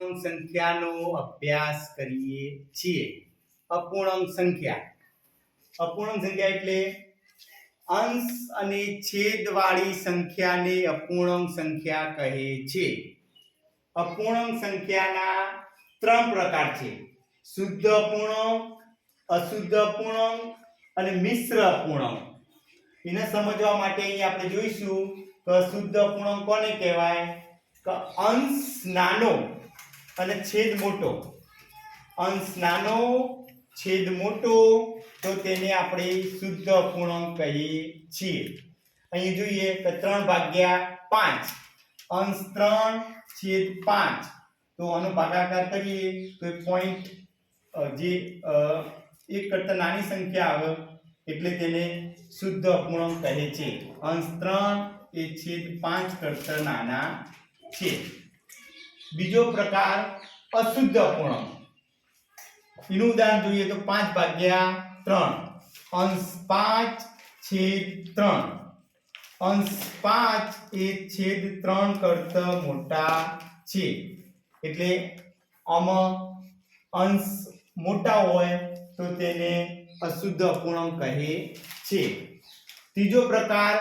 સંખ્યાનો અભ્યાસ કરીએ છીએ. અપૂર્ણાંક સંખ્યા. અપૂર્ણાંક સંખ્યા એટલે અંશ અને છેદવાળી સંખ્યાને અપૂર્ણાંક સંખ્યા કહે છે. અપૂર્ણાંક સંખ્યાના ત્રણ પ્રકાર છે. શુદ્ધ અપૂર્ણાંક, અશુદ્ધ અપૂર્ણાંક અને મિશ્ર અપૂર્ણાંક. એને સમજવા માટે અહીં આપણે જોઈશું કે શુદ્ધ અપૂર્ણાંક કોને કહેવાય? અંશ નાનો અને છેદ મોટો. અંશ નાનો, છેદ મોટો, તો તેને આપણે શુદ્ધ અપૂર્ણાંક કહીએ છીએ. અહીં જોઈએ કે ત્રણ ભાગ્યા પાંચ. અંશ ત્રણ, છેદ પાંચ. તો આનો ભાગાકાર કરીએ તો પોઈન્ટ જે એક કરતાં નાની સંખ્યા આવે, એટલે તેને શુદ્ધ અપૂર્ણાંક કહે છે. અંશ ત્રણ એ છેદ પાંચ કરતાં નાના છે. બીજો પ્રકાર અશુદ્ધ અપૂર્ણાંક એનું ઉદાહરણ જોઈએ તો પાંચ ભાગ્યા ત્રણ. અંશ પાંચ છેદ ત્રણ. અંશ પાંચ એ છેદ ત્રણ કરતા મોટા છે. એટલે આમાં અંશ મોટા હોય તો તેને અશુદ્ધ અપૂર્ણાંક કહે છે. ત્રીજો પ્રકાર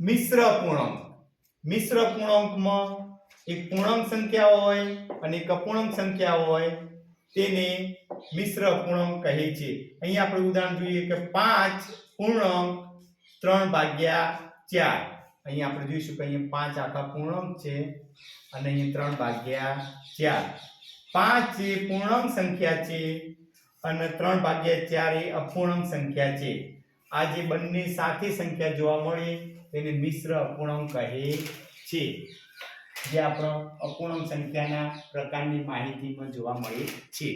મિશ્ર અપૂર્ણાંક મિશ્ર અપૂર્ણાંકમાં એક પૂર્ણાંક સંખ્યા હોય અને એક અપૂર્ણાંક સંખ્યા હોય, તેને મિશ્ર અપૂર્ણાંક કહે છે. અહીં આપણે ઉદાહરણ જોઈએ કે પાંચ પૂર્ણાંક ત્રણ ભાગ્યા ચાર. અહીં આપણે જોઈશું કે અહીંયા પાંચ આખા પૂર્ણાંક છે અને અહીંયા ત્રણ ભાગ્યા ચાર. પાંચ એ પૂર્ણાંક સંખ્યા છે અને ત્રણ ભાગ્યા ચાર એ અપૂર્ણાંક સંખ્યા છે. આ જે બંને સાથે સંખ્યા જોવા મળે, તેને મિશ્ર અપૂર્ણાંક કહે છે. જે આપણો અપૂર્ણાંક સંખ્યાના પ્રકારની માહિતીમાં જોવા મળે છે.